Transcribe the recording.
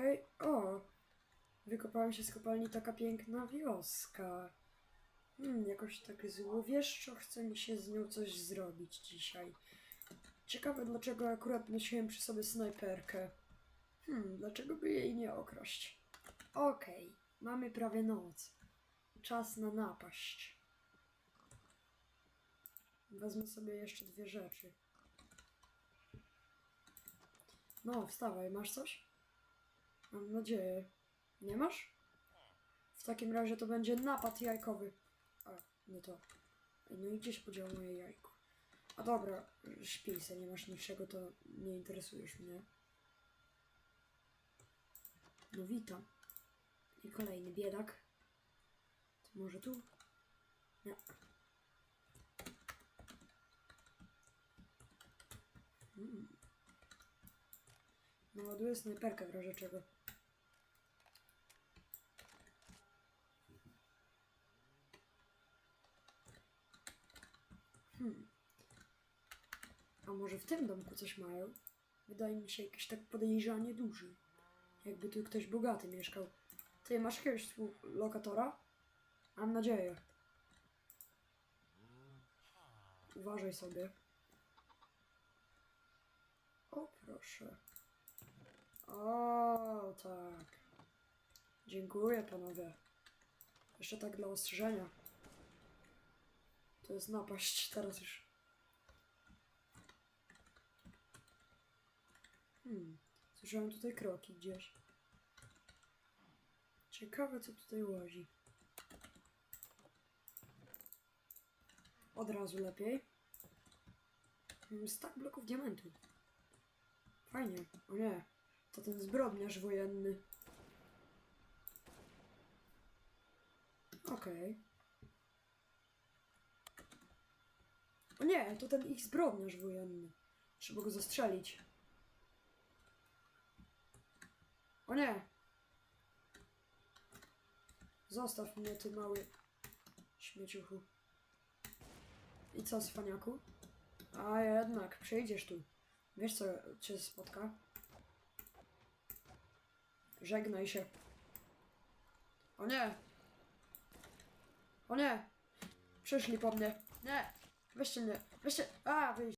Okej, o! Wykopałem się z kopalni taka piękna wioska. Hmm, jakoś tak złowieszczo chce mi się z nią coś zrobić dzisiaj. Ciekawe, dlaczego akurat nosiłem przy sobie snajperkę. Hmm, dlaczego by jej nie okraść? Okej, mamy prawie noc. Czas na napaść. Wezmę sobie jeszcze dwie rzeczy. No, wstawaj, masz coś? Mam nadzieję. Nie masz? W takim razie to będzie napad jajkowy. A, nie to. Ej, No i gdzieś podziało moje jajko. A dobra, śpij se, nie masz niczego, to nie interesujesz mnie. No witam. I kolejny biedak. To może tu? Nie. Mm. Naładuję snajperkę w razie czego. Hmm. A może w tym domku coś mają? Wydaje mi się jakiś tak podejrzanie duży. Jakby tu ktoś bogaty mieszkał. Ty masz jakiegoś lokatora? Mam nadzieję. Uważaj sobie. O, proszę. O, tak. Dziękuję, panowie. Jeszcze tak dla ostrzeżenia. To jest napaść teraz już. Hmm. Słyszałem tutaj kroki gdzieś. Ciekawe, co tutaj łazi. Od razu lepiej. Hmm, Stak bloków diamentu. Fajnie. O nie. To ten zbrodniarz wojenny. Okej. O nie, to ten ich zbrodniarz wojenny. Trzeba go zastrzelić. O nie! Zostaw mnie, ty mały śmieciuchu. I co, cwaniaku? A jednak, przyjdziesz tu. Wiesz, co cię spotka? Żegnaj się. O nie! O nie! Przyszli po mnie. Nie! Weźcie mnie. Weźcie. A, wyjść.